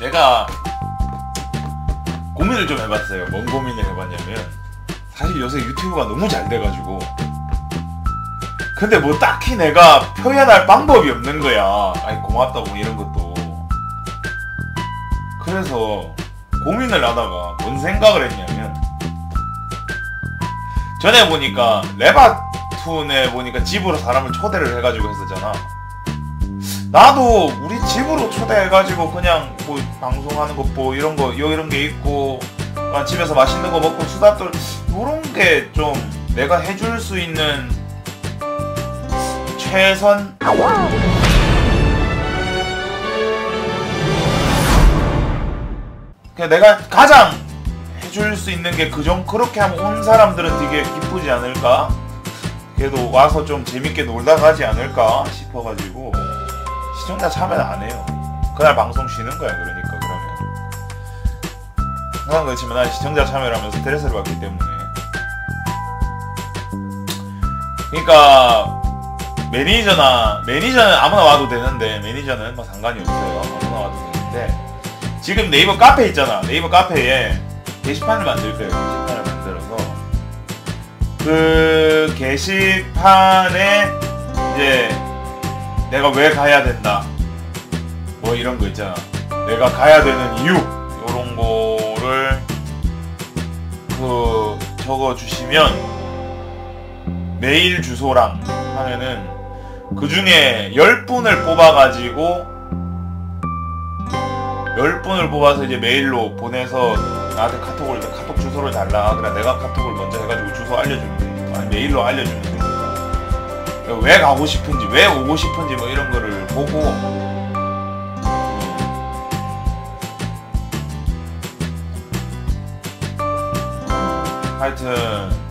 내가 고민을 좀 해봤어요. 뭔 고민을 해봤냐면 사실 요새 유튜브가 너무 잘 돼가지고 근데 뭐 딱히 내가 표현할 방법이 없는 거야. 아니 고맙다고 이런 것도. 그래서 고민을 하다가 뭔 생각을 했냐면 전에 보니까 레바툰에 보니까 집으로 사람을 초대를 해가지고 했었잖아. 나도 우리 집으로 초대해가지고 그냥 뭐 방송하는 것 뭐 이런 거요 이런 게 있고 아, 집에서 맛있는 거 먹고 수다 떨 이런 게 좀 내가 해줄 수 있는 최선 그냥 내가 가장 해줄 수 있는 게 그정 그렇게 하면 온 사람들은 되게 기쁘지 않을까? 그래도 와서 좀 재밌게 놀다 가지 않을까 싶어가지고 시청자 참여는 안 해요. 그날 방송 쉬는 거야 그러니까 그러면. 항상 그렇지만 난 시청자 참여를 하면서 스트레스를 받기 때문에. 그러니까 매니저나 매니저는 아무나 와도 되는데 매니저는 뭐 상관이 없어요. 아무나 와도 되는데. 지금 네이버 카페 있잖아. 네이버 카페에 게시판을 만들 거예요. 게시판을 만들어서. 그 게시판에 이제 내가 왜 가야 된다. 뭐 이런 거 있잖아. 내가 가야 되는 이유. 이런 거를 그 적어 주시면 메일 주소랑 하면은 그 중에 10분을 뽑아 가지고 10분을 뽑아서 이제 메일로 보내서 나한테 카톡을 카톡 주소를 달라. 그래 내가 카톡을 먼저 해가지고 주소 알려주면 되니까. 아니 메일로 알려주면 되니까 왜 가고 싶은지 왜 오고 싶은지 뭐 이런 거를 보고. 하여튼